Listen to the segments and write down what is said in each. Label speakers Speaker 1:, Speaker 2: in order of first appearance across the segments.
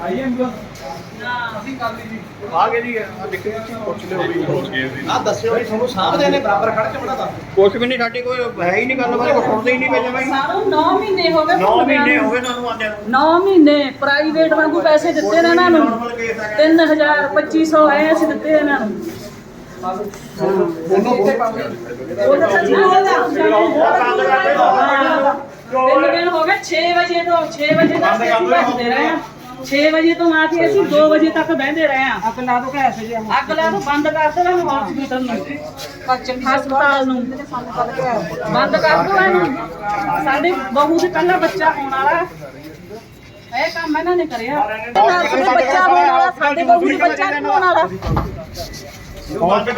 Speaker 1: ਆਈ ambulance ਅਸੀਂ ਕਰ ਲਈ ਜੀ।
Speaker 2: ਆ ਗਏ ਜੀ ਆ ਦੇਖੋ ਜੀ ਪੁੱਛ ਲਿਓ ਵੀ
Speaker 3: ਪਹੁੰਚ ਗਏ ਸੀ
Speaker 2: ਆ ਦੱਸਿਓ ਵੀ ਤੁਹਾਨੂੰ ਸਾਹਮਣੇ ਨੇ ਬਰਾਬਰ ਖੜ ਕੇ ਬਣਾ ਦੱਸ ਕੁਛ ਵੀ ਨਹੀਂ ਸਾਡੀ ਕੋਈ ਹੈ ਹੀ ਨਹੀਂ ਗੱਲ ਬਾਰੇ ਕੋਈ ਸੁਣਦੇ ਹੀ ਨਹੀਂ ਪਏ ਜਮਾਈ
Speaker 4: ਸਾਨੂੰ 9 ਮਹੀਨੇ ਹੋ ਗਏ
Speaker 2: 9 ਮਹੀਨੇ ਹੋ ਗਏ ਸਾਨੂੰ ਆਂਦੇ ਨੂੰ।
Speaker 4: 9 ਮਹੀਨੇ ਪ੍ਰਾਈਵੇਟ ਵਾਂਗੂ ਪੈਸੇ ਦਿੱਤੇ ਨੇ ਇਹਨਾਂ ਨੂੰ। 3000 2500 ਆਏ ਅਸੀਂ ਦਿੱਤੇ ਇਹਨਾਂ ਨੂੰ। ਉਹ ਤਾਂ ਸੱਚੀ ਤਿੰਨ ਦਿਨ ਹੋ ਗਏ 6 ਵਜੇ ਤੋਂ 6 ਵਜੇ ਤੱਕ ਅਸੀਂ ਭੱਜਦੇ ਰਹੇ ਹਾਂ। 6 ਵਜੇ ਤੋਂ ਆ ਕੇ ਅਸੀਂ 2 ਵਜੇ ਤੱਕ ਬਹਿੰਦੇ ਰਹੇ ਹਾਂ। ਅੱਗ ਲਾ ਦੋ ਕੈਸੇ ਜੀ ਅੱਗ ਲਾ ਦੋ ਬੰਦ ਕਰ ਦੋ ਇਹਨੂੰ ਹਸਪੀਟਲ ਨੂੰ। ਹਸਪਤਾਲ ਨੂੰ। ਬੰਦ ਕਰ ਦੋ ਇਹਨੂੰ। ਸਾਡੇ ਬਹੂ ਦੇ ਪਹਿਲਾ ਬੱਚਾ ਹੋਣ ਵਾਲਾ। ਇਹ ਕੰਮ ਇਹਨਾਂ ਨੇ ਕਰਿਆ। ਸਾਡੇ ਬੱਚਾ ਹੋਣ ਵਾਲਾ ਸਾਡੇ ਬਹੂ ਦੇ ਬੱਚਾ ਹੋਣ ਵਾਲਾ।
Speaker 2: ਜਮਾਨੇ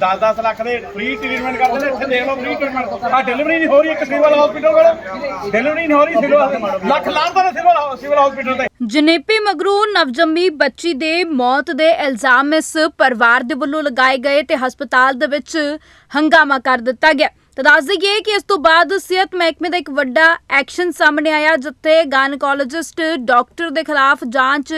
Speaker 2: ਦਸ 10 ਲੱਖ ਦੇ ਫ੍ਰੀ ਟ੍ਰੀਟਮੈਂਟ ਕਰਦੇ ਨੇ, ਇੱਥੇ ਦੇਖ ਲਓ ਫ੍ਰੀ ਟ੍ਰੀਟਮੈਂਟ ਆ ਡਿਲੀਵਰੀ ਨਹੀਂ ਹੋ ਰਹੀ ਇੱਕ ਸਿਵਲ ਹਸਪੀਟਲ ਕੋਲ। ਡਿਲੀਵਰੀ ਨਹੀਂ ਹੋ ਰਹੀ ਸਿਵਲ ਲੱਖ ਲਾਂਦਾ ਨੇ ਸਿਵਲ ਸਿਵਲ ਹਸਪੀਟਲ ਤੇ।
Speaker 5: ਜਨੇਪੇ ਮਗਰੋਂ ਨਵਜੰਮੀ ਬੱਚੀ ਦੇ ਮੌਤ ਦੇ ਇਲਜ਼ਾਮ ਇਸ ਪਰਿਵਾਰ ਦੇ ਵੱਲੋਂ ਲਗਾਏ ਗਏ ਤੇ ਹਸਪਤਾਲ ਦੇ ਵਿੱਚ ਹੰਗਾਮਾ ਕਰ ਦਿੱਤਾ ਗਿਆ। ਤਾਂ ਦੱਸ ਦਈਏ ਕਿ ਇਸ ਤੋਂ ਬਾਅਦ ਸਿਹਤ ਮਹਿਕਮੇ ਦਾ ਇੱਕ ਵੱਡਾ ਐਕਸ਼ਨ ਸਾਹਮਣੇ ਆਇਆ, ਜਿੱਥੇ ਗਾਇਨਕੋਲੋਜਿਸਟ ਡਾਕਟਰ ਦੇ ਖਿਲਾਫ ਜਾਂਚ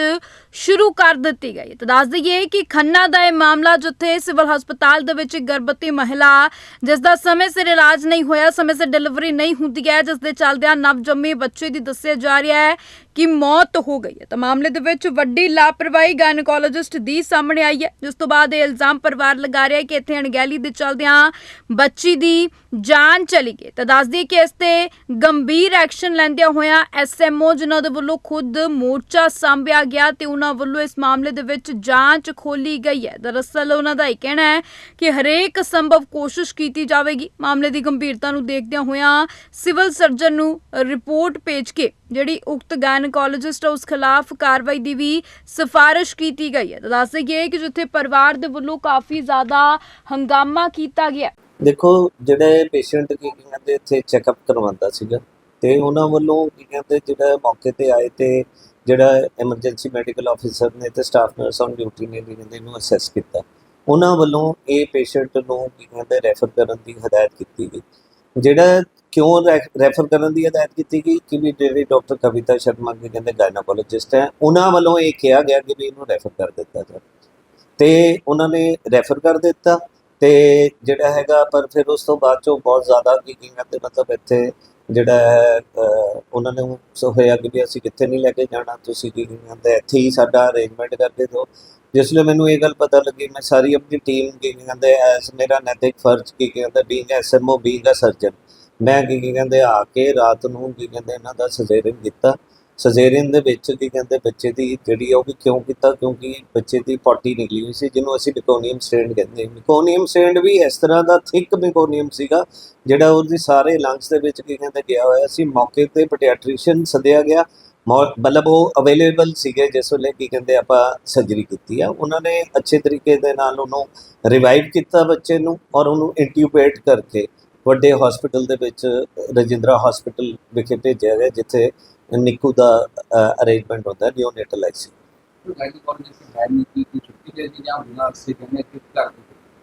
Speaker 5: ਸ਼ੁਰੂ ਕਰ ਦਿੱਤੀ ਗਈ ਤਾਂ ਦੱਸ ਦਈਏ ਕਿ ਖੰਨਾ ਦਾ ਇਹ ਮਾਮਲਾ ਜਿੱਥੇ ਸਿਵਲ ਹਸਪਤਾਲ ਦੇ ਵਿੱਚ ਗਰਭਵਤੀ ਮਹਿਲਾ ਜਿਸ ਦਾ ਸਮੇਂ ਸਿਰ ਇਲਾਜ ਨਹੀਂ ਹੋਇਆ, ਸਮੇਂ ਸਿਰ ਡਿਲੀਵਰੀ ਨਹੀਂ ਹੁੰਦੀ ਹੈ, ਜਿਸ ਦੇ ਚੱਲਦਿਆਂ ਨਵਜੰਮੇ ਬੱਚੇ ਦੀ ਦੱਸਿਆ ਜਾ ਰਿਹਾ ਹੈ ਕਿ ਮੌਤ ਹੋ ਗਈ ਹੈ। ਤਾਂ ਮਾਮਲੇ ਦੇ ਵਿੱਚ ਵੱਡੀ ਲਾਪਰਵਾਹੀ ਗਾਇਨੋਕੋਲੋਜਿਸਟ ਦੀ ਸਾਹਮਣੇ ਆਈ ਹੈ। ਜਿਸ ਤੋਂ ਬਾਅਦ ਇਹ ਇਲਜ਼ਾਮ ਪਰਿਵਾਰ ਲਗਾ ਰਿਹਾ ਹੈ ਕਿ ਇੱਥੇ ਅਣਗਹਿਲੀ ਦੇ ਚੱਲਦਿਆਂ ਬੱਚੀ ਦੀ ਜਾਨ ਚਲੀ ਗਈ ਤਾਂ ਦੱਸ ਦਈਏ ਕਿ ਇਸ ਤੇ ਗੰਭੀਰ ਐਕਸ਼ਨ ਲੈਂਦਿਆਂ ਹੋਇਆਂ ਐਸਐਮਓ ਜਿਨ੍ਹਾਂ ਦੇ ਵੱਲੋਂ ਖੁਦ ਮੋਰਚਾ ਸਾਂਭਿਆ ਗਿਆ ਤੇ ਉਹਨਾਂ ਵੱਲੋਂ ਇਸ ਮਾਮਲੇ ਦੇ ਵਿੱਚ ਜਾਂਚ ਖੋਲੀ ਗਈ ਹੈ। ਦਰਅਸਲ ਉਹਨਾਂ ਦਾ ਇਹ ਕਹਿਣਾ ਹੈ ਕਿ ਹਰੇਕ ਸੰਭਵ ਕੋਸ਼ਿਸ਼ ਕੀਤੀ ਜਾਵੇਗੀ। ਮਾਮਲੇ ਦੀ ਗੰਭੀਰਤਾ ਨੂੰ ਦੇਖਦਿਆਂ ਹੋਇਆਂ ਸਿਵਲ ਸਰਜਨ ਨੂੰ ਰਿਪੋਰਟ ਭੇਜ ਕੇ ਜਿਹੜੀ ਉਕਤ ਗਾਇਨਕੋਲੋਜਿਸਟ ਉਸ ਖਿਲਾਫ ਕਾਰਵਾਈ ਦੀ ਵੀ ਸਿਫਾਰਿਸ਼ ਕੀਤੀ ਗਈ ਹੈ। ਦੱਸ ਦਈਏ ਕਿ ਜਿੱਥੇ ਪਰਿਵਾਰ ਦੇ ਵੱਲੋਂ ਕਾਫੀ ਜ਼ਿਆਦਾ ਹੰਗਾਮਾ ਕੀਤਾ ਗਿਆ
Speaker 6: ਦੇਖੋ, ਜਿਹੜੇ ਪੇਸ਼ੈਂਟ ਕੀ ਕਹਿੰਦੇ ਇੱਥੇ ਚੈੱਕਅਪ ਕਰਵਾਉਂਦਾ ਸੀਗਾ ਤੇ ਉਹਨਾਂ ਵੱਲੋਂ ਕੀ ਕਹਿੰਦੇ ਜਿਹੜਾ ਮੌਕੇ ਤੇ ਆਏ ਤੇ ਜਿਹੜਾ ਐਮਰਜੈਂਸੀ ਮੈਡੀਕਲ ਆਫੀਸਰ ਨੇ ਤੇ ਸਟਾਫ ਨਰਸ ਔਨ ਡਿਊਟੀ ਨੇ ਵੀ ਕਹਿੰਦੇ ਇਹਨੂੰ ਅਸੈਸ ਕੀਤਾ। ਉਹਨਾਂ ਵੱਲੋਂ ਇਹ ਪੇਸ਼ੈਂਟ ਨੂੰ ਕੀ ਕਹਿੰਦੇ ਰੈਫਰ ਕਰਨ ਦੀ ਹਦਾਇਤ ਕੀਤੀ ਗਈ। ਜਿਹੜਾ ਕਿਉਂ ਰੈਫਰ ਕਰਨ ਦੀ ਹਦਾਇਤ ਕੀਤੀ ਗਈ ਕਿ ਵੀ ਜਿਹੜੇ ਡਾਕਟਰ ਕਵਿਤਾ ਸ਼ਰਮਾ ਕੀ ਕਹਿੰਦੇ ਗਾਇਨੋਕੋਲੋਜਿਸਟ ਹੈ, ਉਹਨਾਂ ਵੱਲੋਂ ਇਹ ਕਿਹਾ ਗਿਆ ਕਿ ਵੀ ਇਹਨੂੰ ਰੈਫਰ ਕਰ ਦਿੱਤਾ ਜਾਵੇ। ਤੇ ਉਹਨਾਂ ਨੇ ਰੈਫਰ ਕਰ ਦਿੱਤਾ ਤੇ ਜਿਹੜਾ ਹੈਗਾ, ਪਰ ਫਿਰ ਉਸ ਤੋਂ ਬਾਅਦ ਚੋਂ ਬਹੁਤ ਜ਼ਿਆਦਾ ਕੀ ਕੀ ਕਹਿੰਦੇ, ਮਤਲਬ ਇੱਥੇ ਜਿਹੜਾ ਹੈ ਉਹਨਾਂ ਨੇ ਸੋ ਹੋਇਆ ਕਿ ਵੀ ਅਸੀਂ ਕਿੱਥੇ ਨਹੀਂ ਲੈ ਕੇ ਜਾਣਾ, ਤੁਸੀਂ ਕੀ ਕਹਿੰਦੇ, ਇੱਥੇ ਹੀ ਸਾਡਾ ਅਰੇਂਜਮੈਂਟ ਕਰਕੇ ਦਿਓ। ਜਿਸ ਲਈ ਮੈਨੂੰ ਇਹ ਗੱਲ ਪਤਾ ਲੱਗੀ, ਮੈਂ ਸਾਰੀ ਆਪਣੀ ਟੀਮ ਕੀ ਕਹਿੰਦੇ, ਐਸ ਮੇਰਾ ਨੈਤਿਕ ਫਰਜ਼ ਕੀ ਕਹਿੰਦੇ being SMO being uh surgeon ਮੈਂ ਕੀ ਕੀ ਕਹਿੰਦੇ, ਆ ਕੇ ਰਾਤ ਨੂੰ ਕੀ ਕਹਿੰਦੇ, ਇਹਨਾਂ ਦਾ ਸਜੇਰੀਅਨ ਕੀਤਾ। ਸਜੇਰੀਅਨ ਦੇ ਵਿੱਚ ਕੀ ਕਹਿੰਦੇ ਬੱਚੇ ਦੀ ਜਿਹੜੀ ਆ ਉਹ ਵੀ ਕਿਉਂ ਕੀਤਾ? ਕਿਉਂਕਿ ਬੱਚੇ ਦੀ ਪੋਟੀ ਨਿਕਲੀ ਹੋਈ ਸੀ, ਜਿਹਨੂੰ ਅਸੀਂ ਮਿਕੋਨੀਅਮ ਸਟ੍ਰੈਂਡ ਕਹਿੰਦੇ ਮਿਕੋਨੀਅਮ ਸਟ੍ਰੈਂਡ ਵੀ ਇਸ ਤਰ੍ਹਾਂ ਦਾ ਥਿਕ ਮਿਕੋਨੀਅਮ ਸੀਗਾ, ਜਿਹੜਾ ਉਹਦੀ ਸਾਰੇ ਲੰਗਸ ਦੇ ਵਿੱਚ ਕੀ ਕਹਿੰਦੇ ਗਿਆ ਹੋਇਆ ਸੀ। ਮੌਕੇ ਤੇ ਪੀਡੀਆਟ੍ਰੀਸ਼ੀਅਨ ਸੱਦਿਆ ਗਿਆ। ਮੌ- ਮਤਲਬ ਉਹ ਅਵੇਲੇਬਲ ਸੀਗੇ, ਜਿਸ ਵੇਲੇ ਕੀ ਕਹਿੰਦੇ ਆਪਾਂ ਸਰਜਰੀ ਕੀਤੀ ਆ। ਉਹਨਾਂ ਨੇ ਅੱਛੇ ਤਰੀਕੇ ਦੇ ਨਾਲ ਉਹਨੂੰ ਰਿਵਾਈਵ ਕੀਤਾ ਬੱਚੇ ਨੂੰ ਔਰ ਉਹਨੂੰ ਇੰਟਿਊਬੇਟ ਕਰਕੇ ਵੱਡੇ ਹਸਪੀਟਲ ਦੇ ਵਿੱਚ ਰਜਿੰਦਰਾ ਹਸਪੀਟਲ ਵਿਖੇ ਭੇਜਿਆ ਗਿਆ, ਜਿੱਥੇ ਨਿੱਕੂ ਦਾ ਅਰੇਂਜਮੈਂਟ ਹੁੰਦਾ ਹੈ ਨਿਓਨੇਟਲ ਆਈਸੀ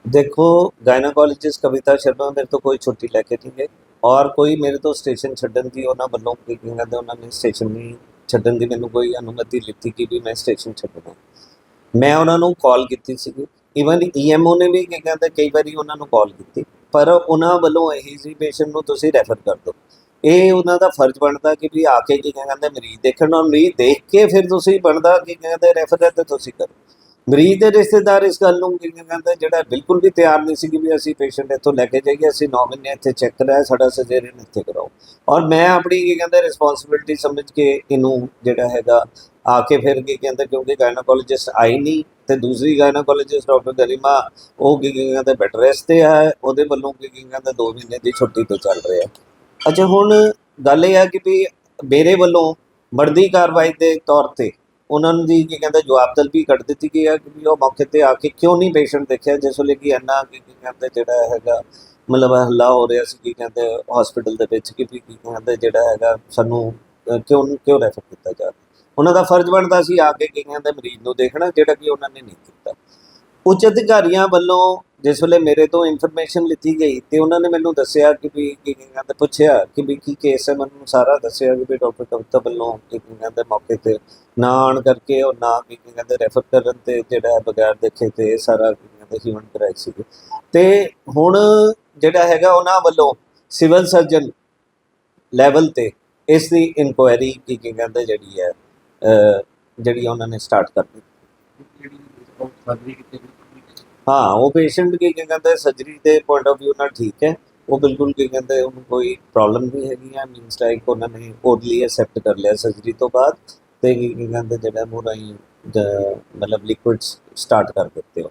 Speaker 6: ਦੇਖੋ ਗਾਇਨੋਕੋਲੋਜਿਸਟ ਕਵਿਤਾ ਸ਼ਰਮਾ ਮੇਰੇ ਤੋਂ ਕੋਈ ਛੁੱਟੀ ਲੈ ਕੇ ਨਹੀਂ ਗਏ। ਔਰ ਕੋਈ ਮੇਰੇ ਤੋਂ ਸਟੇਸ਼ਨ ਛੱਡਣ ਦੀ ਉਹਨਾਂ ਵੱਲੋਂ ਕੀ ਕਹਿੰਦੇ ਉਹਨਾਂ ਨੇ ਸਟੇਸ਼ਨ ਨਹੀਂ ਛੱਡਣ ਦੀ ਮੈਨੂੰ ਕੋਈ ਅਨੁਮਤੀ ਲਿੱਤੀ ਕਿ ਵੀ ਮੈਂ ਸਟੇਸ਼ਨ ਛੱਡਣਾ। ਮੈਂ ਉਹਨਾਂ ਨੂੰ ਕਾਲ ਕੀਤੀ ਸੀਗੀ। ਇਵਨ ਈਐਮਓ ਨੇ ਵੀ ਕੀ ਕਹਿੰਦੇ ਕਈ ਵਾਰੀ ਉਹਨਾਂ ਨੂੰ ਕਾਲ ਕੀਤੀ। ਪਰ ਉਹਨਾਂ ਵੱਲੋਂ ਇਹ ਸੀ ਪੇਸ਼ੈਂਟ ਨੂੰ ਤੁਸੀਂ ਰੈਫਰ ਕਰ ਦਿਓ। ਇਹ ਉਹਨਾਂ ਦਾ ਫਰਜ਼ ਬਣਦਾ ਕਿ ਵੀ ਆ ਕੇ ਕੀ ਕਹਿੰਦੇ ਮਰੀਜ਼ ਦੇਖਣ, ਔਰ ਮਰੀਜ਼ ਦੇਖ ਕੇ ਫਿਰ ਤੁਸੀਂ ਬਣਦਾ ਕੀ ਕਹਿੰਦੇ ਰੈਫਰ ਤੇ ਤੁਸੀਂ ਕਰੋ। ਮਰੀਜ਼ ਦੇ ਰਿਸ਼ਤੇਦਾਰ ਇਸ ਗੱਲ ਨੂੰ ਕੀ ਕਹਿੰਦੇ, ਜਿਹੜਾ ਬਿਲਕੁਲ ਵੀ ਤਿਆਰ ਨਹੀਂ ਸੀ ਕਿ ਵੀ ਅਸੀਂ ਪੇਸ਼ੈਂਟ ਇੱਥੋਂ ਲੈ ਕੇ ਜਾਈਏ, ਅਸੀਂ 9 ਮਹੀਨੇ ਇੱਥੇ ਚੈੱਕ ਕਰਾਇਆ, ਸਾਡਾ ਸਰਜਰੀਨ ਇੱਥੇ ਕਰਾਓ। ਔਰ ਮੈਂ ਆਪਣੀ ਕੀ ਕਹਿੰਦੇ ਰਿਸਪੌਂਸਿਬਿਲਟੀ ਸਮਝ ਕੇ ਇਹਨੂੰ ਜਿਹੜਾ ਹੈਗਾ ਆ ਕੇ ਫਿਰ ਕੀ ਕਹਿੰਦੇ, ਕਿਉਂਕਿ ਗਾਇਨੋਕੋਲੋਜਿਸਟ ਆਈ ਨਹੀਂ, ਤੇ ਦੂਸਰੀ ਗਾਇਨੋਕੋਲੋਜਿਸਟ ਡਾਕਟਰ ਗਰਿਮਾ ਉਹ ਕੀ ਕਹਿੰਦੇ ਬੈੱਡ ਰੈਸਟ ਤੇ ਹੈ, ਉਹਦੇ ਵੱਲੋਂ ਕੀ ਕਹਿੰਦੇ 2 ਮਹੀਨੇ ਦੀ ਛੁੱਟੀ ਤੇ ਚੱਲ ਰਿਹਾ। ਅੱਛਾ, ਹੁਣ ਗੱਲ ਇਹ ਆ ਕਿ ਵੀ ਮੇਰੇ ਵੱਲੋਂ ਬਣਦੀ ਕਾਰਵਾਈ ਦੇ ਤੌਰ ਤੇ ਉਹਨਾਂ ਨੂੰ ਦੀ ਕੀ ਕਹਿੰਦੇ, ਜਵਾਬ ਤਲਬੀ ਕੱਢ ਦਿੱਤੀ ਗਈ ਹੈ ਕਿ ਵੀ ਉਹ ਮੌਕੇ ਤੇ ਆ ਕੇ ਕਿਉਂ ਨਹੀਂ ਪੇਸ਼ੈਂਟ ਦੇਖਿਆ, ਜਿਸ ਵੇਲੇ ਕਿ ਇੰਨਾ ਕੀ ਕਹਿੰਦੇ ਜਿਹੜਾ ਹੈਗਾ, ਮਤਲਬ ਹੱਲਾ ਹੋ ਰਿਹਾ ਸੀ, ਕੀ ਕਹਿੰਦੇ ਹਸਪੀਟਲ ਦੇ ਵਿੱਚ ਕਿ ਵੀ ਕੀ ਕਹਿੰਦੇ ਜਿਹੜਾ ਹੈਗਾ, ਸਾਨੂੰ ਕਿਉਂ ਕਿਉਂ ਰੈਫਰ ਕੀਤਾ ਜਾ ਰਿਹਾ। ਉਹਨਾਂ ਦਾ ਫਰਜ਼ ਬਣਦਾ ਸੀ ਆ ਕੇ ਕੀ ਕਹਿੰਦੇ ਮਰੀਜ਼ ਨੂੰ ਦੇਖਣਾ, ਜਿਹੜਾ ਕਿ ਉਹਨਾਂ ਨੇ ਨਹੀਂ ਕੀਤਾ। ਉੱਚ ਅਧਿਕਾਰੀਆਂ ਵੱਲੋਂ ਜਿਸ ਵੇਲੇ ਮੇਰੇ ਤੋਂ ਇਨਫੋਰਮੇਸ਼ਨ ਲਿੱਤੀ ਗਈ ਤੇ ਉਹਨਾਂ ਨੇ ਮੈਨੂੰ ਦੱਸਿਆ ਕਿ ਵੀ ਕੀ ਕਹਿੰਦੇ, ਪੁੱਛਿਆ ਕਿ ਵੀ ਕੀ ਕੇਸ ਹੈ, ਮੈਨੂੰ ਸਾਰਾ ਦੱਸਿਆ ਕਿ ਵੀ ਡਾਕਟਰ ਕਵਿਤਾ ਵੱਲੋਂ ਕੀ ਕਹਿੰਦੇ ਮੌਕੇ ਤੇ ਨਾ ਆਉਣ ਕਰਕੇ ਉਹ ਨਾ ਕੀ ਕਹਿੰਦੇ ਰੈਫਰ ਕਰਨ ਤੇ ਜਿਹੜਾ ਹੈ ਬਗੈਰ ਦੇਖੇ ਤੇ ਸਾਰਾ ਕੀ ਕਹਿੰਦੇ ਹਿਊਮਨ ਕਰਾਈ ਸੀ ਤੇ ਹੁਣ ਜਿਹੜਾ ਹੈਗਾ ਉਹਨਾਂ ਵੱਲੋਂ ਸਿਵਲ ਸਰਜਨ ਲੈਵਲ ਤੇ ਇਸ ਦੀ ਇਨਕੁਆਇਰੀ ਕੀ ਕਹਿੰਦੇ ਜਿਹੜੀ ਹੈ ਜਿਹੜੀ ਉਹਨਾਂ ਨੇ ਸਟਾਰਟ ਕਰ ਦਿੱਤੀ। ਹਾਂ, ਉਹ ਪੇਸ਼ੈਂਟ ਕੀ ਕਹਿੰਦੇ ਸਰਜਰੀ ਦੇ ਪੁਆਇੰਟ ਆਫ View ਨਾਲ ਠੀਕ ਹੈ। ਉਹ ਬਿਲਕੁਲ ਕੀ ਕਹਿੰਦੇ, ਉਹਨੂੰ ਕੋਈ ਪ੍ਰੋਬਲਮ ਨਹੀਂ ਹੈਗੀ ਹੈ ਮੀਨਸ ਲਾਈਕ ਉਹਨਾਂ ਨੇ ਓਡਲੀ ਐਕਸੈਪਟ ਕਰ ਲਿਆ ਸਰਜਰੀ ਤੋਂ ਬਾਅਦ ਤੇ ਕੀ ਕੀ ਕਹਿੰਦੇ, ਜਿਹੜਾ ਮੂੰਹ ਰਾਹੀਂ ਮਤਲਬ ਲਿਕੁਇਡਸ ਸਟਾਰਟ ਕਰ ਦਿੱਤੇ। ਹੋ